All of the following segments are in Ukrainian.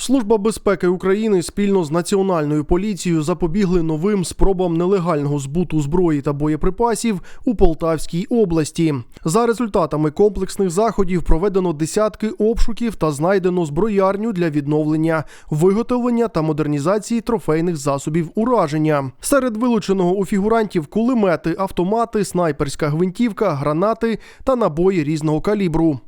Служба безпеки України спільно з національною поліцією запобігли новим спробам нелегального збуту зброї та боєприпасів у Полтавській області. За результатами комплексних заходів проведено десятки обшуків та знайдено зброярню для відновлення, виготовлення та модернізації трофейних засобів ураження. Серед вилученого у фігурантів кулемети, автомати, снайперська гвинтівка, гранати та набої різного калібру.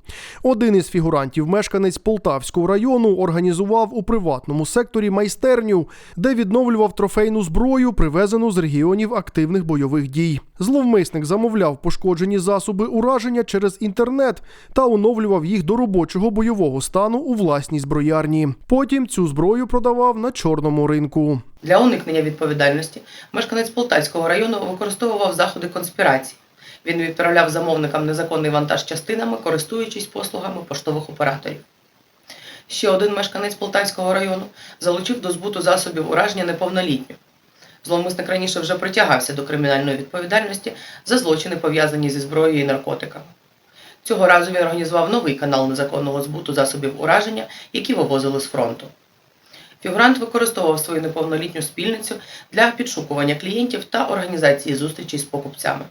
Один із фігурантів, мешканець Полтавського району, організував у приватному секторі майстерню, де відновлював трофейну зброю, привезену з регіонів активних бойових дій. Зловмисник замовляв пошкоджені засоби ураження через інтернет та оновлював їх до робочого бойового стану у власній зброярні. Потім цю зброю продавав на чорному ринку. Для уникнення відповідальності мешканець Полтавського району використовував заходи конспірації. Він відправляв замовникам незаконний вантаж частинами, користуючись послугами поштових операторів. Ще один мешканець Полтавського району залучив до збуту засобів ураження неповнолітню. Зловмисник раніше вже притягався до кримінальної відповідальності за злочини, пов'язані зі зброєю і наркотиками. Цього разу він організував новий канал незаконного збуту засобів ураження, які вивозили з фронту. Фігурант використовував свою неповнолітню спільницю для підшукування клієнтів та організації зустрічей з покупцями.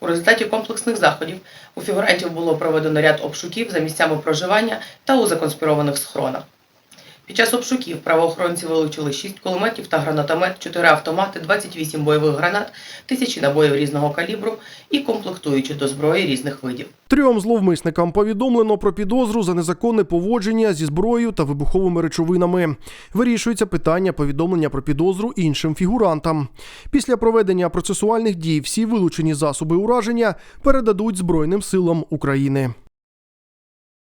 У результаті комплексних заходів у фігурантів було проведено ряд обшуків за місцями проживання та у законспірованих схронах. Під час обшуків правоохоронці вилучили 6 кулеметів та гранатомет, 4 автомати, 28 бойових гранат, тисячі набоїв різного калібру і комплектуючі до зброї різних видів. Трьом зловмисникам повідомлено про підозру за незаконне поводження зі зброєю та вибуховими речовинами. Вирішується питання повідомлення про підозру іншим фігурантам. Після проведення процесуальних дій всі вилучені засоби ураження передадуть Збройним силам України.